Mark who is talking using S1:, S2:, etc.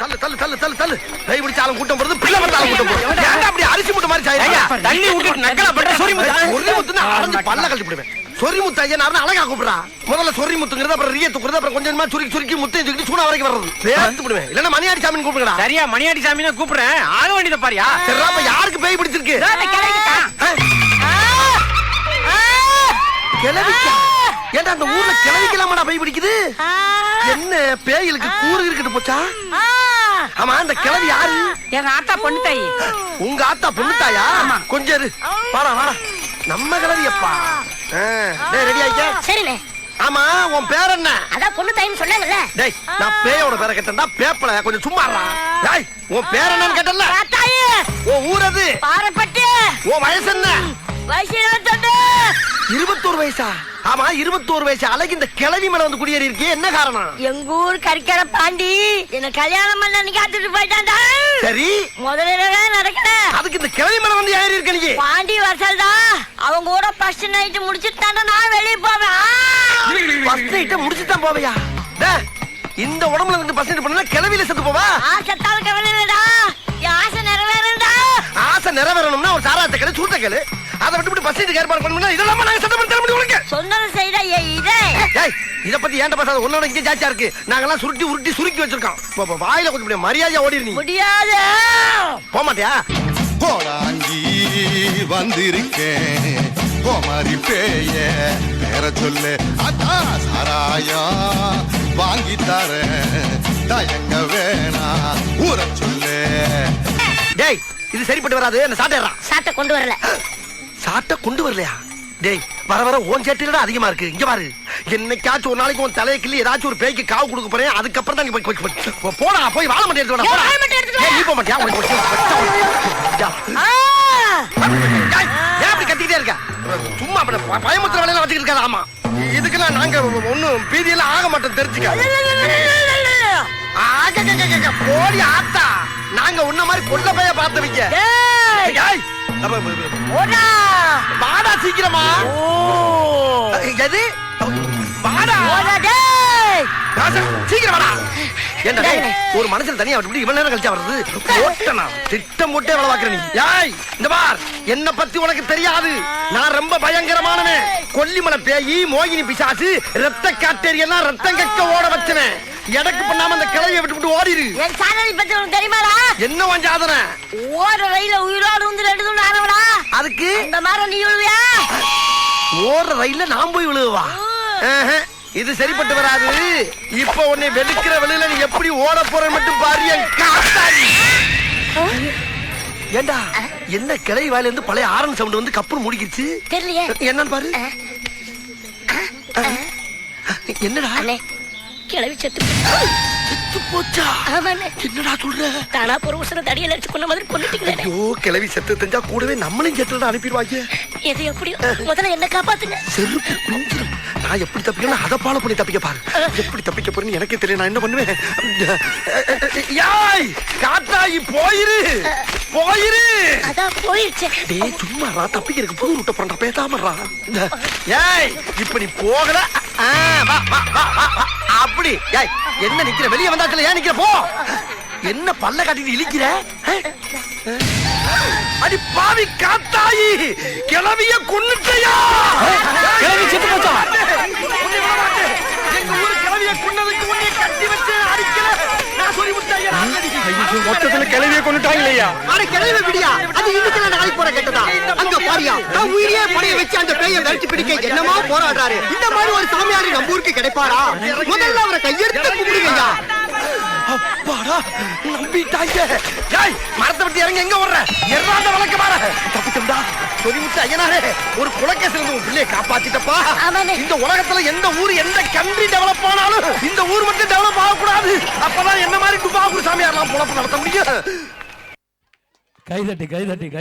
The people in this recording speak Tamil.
S1: தள்ளு தள்ளு தள்ளு தள்ளு தள்ளு. கை பிடிச்சாலும் கூட்டம் போறது பிள்ளை வந்தாலும் கூட்டம் போறது. ஏன்டா அப்படி அரிசி முட்டை மாதிரி
S2: ஐயா,
S1: சாயிரா
S2: தள்ளி விட்டுட்டு நக்கலா பண்ற சொறி முத்து.
S1: சொறி முத்துனா அரைஞ்சு பல்ல கழட்டி விடுவேன். சொறி முத்து ஐயா நான் அழகா கூப்பிடுறா. முதல்ல சொறி முத்துங்கிறது அப்புறம் ரிய துக்குறது அப்புறம் கொஞ்சம் கொஞ்சமா சுருக்கி சுருக்கி முத்தையும் தூக்கிட்டு சூனா வரைக்கும் வர்றது. பேர்த்து விடுவேன். இல்லன்னா மணியாடி சாமின்னு கூப்பிடுங்கடா.
S2: சரியா மணியாடி சாமின்னு கூப்பிடுறேன். ஆக வேண்டியதை பாரியா.
S1: அப்ப யாருக்கு பேய் பிடிச்சிருக்கு? கிளவிக்கா ஏன்டா அந்த ஊர்ல கிளவிக்கலாமாடா பேய் பிடிக்குது? என்ன பேய்களுக்கு கூறு இருக்கட்டு போச்சா? ஆமா அந்த கிளவி யாரு?
S3: எங்க ஆத்தா பொண்ணு தாயி.
S1: உங்க ஆத்தா பொண்ணுத்தாயா கொஞ்சம் இரு. வாடா வாடா. நம்ம கிளவி அப்பா டேய் ரெடி ஆயிக்க
S4: சரிண்ணே.
S1: ஆமா உன் பேர் என்ன?
S4: அதான் பொண்ணு தாயின்னு சொன்னாங்கல்ல.
S1: டேய் நான் பேயோட பேரை கேட்டேன்டா பேப்பல கொஞ்சம் சும்மா இருடா. டேய் உன் பேர் என்னன்னு கேட்டல
S4: தாத்தாயி
S1: உன் ஊர் அது
S4: பாறைப்பட்டு
S1: உன் வயசு என்ன?
S4: வயசு இருபத்தொன்னு.
S1: இருபத்தோரு வயசா? ஆமா இருபத்தோரு வயசு அழகு இந்த கிளவி மேல வந்து குடியேறி இருக்கே என்ன காரணம்?
S4: எங்க ஊர் கறிக்கடை பாண்டி என்ன கல்யாணம் பண்ண காத்துட்டு போயிட்டான்டா.
S1: சரி.
S4: முதல்ல நடக்கல.
S1: அதுக்கு இந்த கிளவி மேல வந்து ஏறி இருக்க நீ
S4: பாண்டி வரசல்டா அவங்க கூட ஃபர்ஸ்ட் நைட் முடிச்சுட்டு நான் வெளியே போவேன். ஆ!
S1: ஃபர்ஸ்ட் நைட்ட முடிச்சுட்டு தான் போவையா இந்த உடம்புல இருந்து ஃபர்ஸ்ட் நைட் பண்ணா கிளவியில செத்து போவா?
S4: ஆசைத்தால் கவலைடா என் ஆசை நிறைவேறண்டா
S1: ஆசை நிறைவேறணும்னா ஒரு சாராத்த கேளு சூட்ட கேளு. அதை விட்டு ஃபர்ஸ்ட் நைட் ஏற்பாடு பண்ணணும்னா இதெல்லாம் நாங்க சத்தம்
S4: சொன்னதை செய்டா ஏ இதே?
S1: டேய் இத பத்தி ஏன்டா பேசாத? உன்னோட இங்கே ஜாஸ்தியா இருக்கு. நாங்கெல்லாம் சுருட்டி உருட்டி சுருக்கி வச்சிருக்கோம். போ, போ, வாயில கொஞ்சம் மரியாதையா ஓடிரு நீ.
S4: முடியாது.
S1: போக மாட்டியா?
S5: கோடாங்கி வந்திருக்கேன். கோமாரி பேய பேர சொல்லு. அத்தா சாராயா வாங்கி தரேன் தயங்க வேணா ஊற சொல்லு.
S1: டேய் இது சரிப்பட்டு வராது. அந்த சாட்டையறா
S4: சாட்டை கொண்டு வரல.
S1: சாட்டை கொண்டு வரலையா? டேய் வர வர ஓன் சேட்டில அதிகமா இருக்கு. இங்க பாரு. என்னைக்காச்சும் ஒரு நாளைக்கு உன் தலையை கிள்ளி ஏதாச்சும் ஒரு பேய்க்கு காவு கொடுக்க போறேன். அதுக்கப்புறம் தான் போய் போய் போடா போய் வாழ மாட்டே எடுத்து வாடா, நீ போக மாட்டியா ஏன் அப்படி கத்திக்கிட்டே இருக்க? சும்மா அப்படி ப- பயமுத்துற வேலையில வச்சுக்கிட்டு இருக்காது ஆமா. இதுக்கெல்லாம் நாங்க ஒண்ணும் பீதியெல்லாம் ஆக மாட்டோம் தெரிஞ்சுக்க போடி ஆத்தா நாங்க உன்ன மாதிரி கொல்ல பைய பார்த்தவங்க வாடா சீக்கிரமா. எது? வாடா.
S4: ஓடா, டேய்.
S1: ராசா, சீக்கிரம் வாடா. என்ன ஒரு மனுஷன் தனியா விட்டு இவ்வளவு நேரம் கழிச்சா வருது போட்டனா திட்டம் போட்டே வேலை பாக்குற நீ. ஏய் இந்த பார். என்ன பத்தி உனக்கு தெரியாது. நான் ரொம்ப பயங்கரமானவன். கொல்லிமலை பேயி மோகினி பிசாசு ரத்த காட்டேரி எல்லாம் ரத்தம் கக்க ஓட வச்சவன் எடக்கு பண்ணாம அந்த கிளைய விட்டு விட்டு ஓடிரு.
S4: என் சாதனை பத்தி உனக்கு தெரியுமாடா?
S1: என்ன உன் சாதனை?
S4: ஓர ரயில உயிரோடு வந்து ரெண்டு துண்டு ஆனவடா
S1: அதுக்கு?
S4: இந்த மாதிரி நீ விழுவியா?
S1: ஓடுற ரயில்ல நான் போய் விழுவா இது சரிப்பட்டு வராது. இப்ப உன்னை வெளுக்கிற வெளியில நீ எப்படி ஓட போற மட்டும் பாரு என் காத்தாடி. ஏண்டா என்ன கிளை வாயில இருந்து பழைய ஆரன் சவுண்ட் வந்து கப்புன்னு முடிக்கிச்சு
S4: தெரியலையே.
S1: என்னன்னு பாரு. என்னடா?
S4: கிளவி செத்து
S1: செத்து போச்சா?
S4: ஆமாண்ணே.
S1: என்னடா சொல்ற?
S4: தானா புருஷனை தடியில அடிச்சு கொண்ட மாதிரி கொண்டுட்டீங்களே
S1: ஐயோ கிளவி செத்து தெரிஞ்சா கூடவே நம்மளையும் செத்துல அனுப்பிடுவாங்க
S4: எது எப்படி முதல்ல என்ன காப்பாத்துங்க.
S1: செருப்பு குஞ்சிரும் நான் எப்படி தப்பிக்கணும் அதை ஃபாலோ பண்ணி தப்பிக்க பாரு. எப்படி தப்பிக்க போறேன்னு எனக்கே தெரியல. நான் என்ன பண்ணுவேன்? யாய் காத்தாயி போயிரு. போயிரு.
S4: அதான் போயிடுச்சு
S1: டேய் சும்மா ரா தப்பிக்கிறதுக்கு புது ரூட்ட பண்ற பேசாமறா ஏய் இப்ப நீ போகல. வா, வா. அப்படி. ஏய் என்ன நிக்கிற? வெளிய வந்தாச்சுல ஏன் நிக்கிற? போ. என்ன பல்ல காட்டிட்டு இழிக்கிற? அடி பாவி காத்தாயி கிளவிய கொன்னுட்டயா?
S2: மொத்தத்துல கிளவிய கொண்டுட்டாங்களையா
S6: அட கிளவி விடியா அது இன்னைக்கு நாளைக்கு போற கெட்டதா? அங்க பாரியா நான் உயிரியே படைய வச்சு அந்த பேயை விரட்டி பிடிக்க என்னமா போராடுறாரு. இந்த மாதிரி ஒரு சாமியாரு நம்ம ஊருக்கு கிடைப்பாரா? முதல்ல அவரை கையெடுத்து கும்பிடுங்கய்யா.
S1: அப்பாடா நம்பிட்டாங்க ஏய் மரத்தை விட்டு இறங்கி எங்க ஓடுற? எறாந்த வழக்க மாற. தப்பிச்சோம்டா சொல்லிவிட்டு ஐயனாரே ஒரு குலக்கேசல் இருந்து உன் பிள்ளைய காப்பாத்திட்டப்பா. இந்த உலகத்துல எந்த ஊர் எந்த கண்ட்ரி டெவலப் ஆனாலும் இந்த ஊர் மட்டும் டெவலப் ஆகக்கூடாது. அப்பதான் என்ன மாதிரி துபாகூர் சாமியார்லாம் பொழப்பு நடத்த முடியும்?
S7: கைதட்டி கைதட்டி கை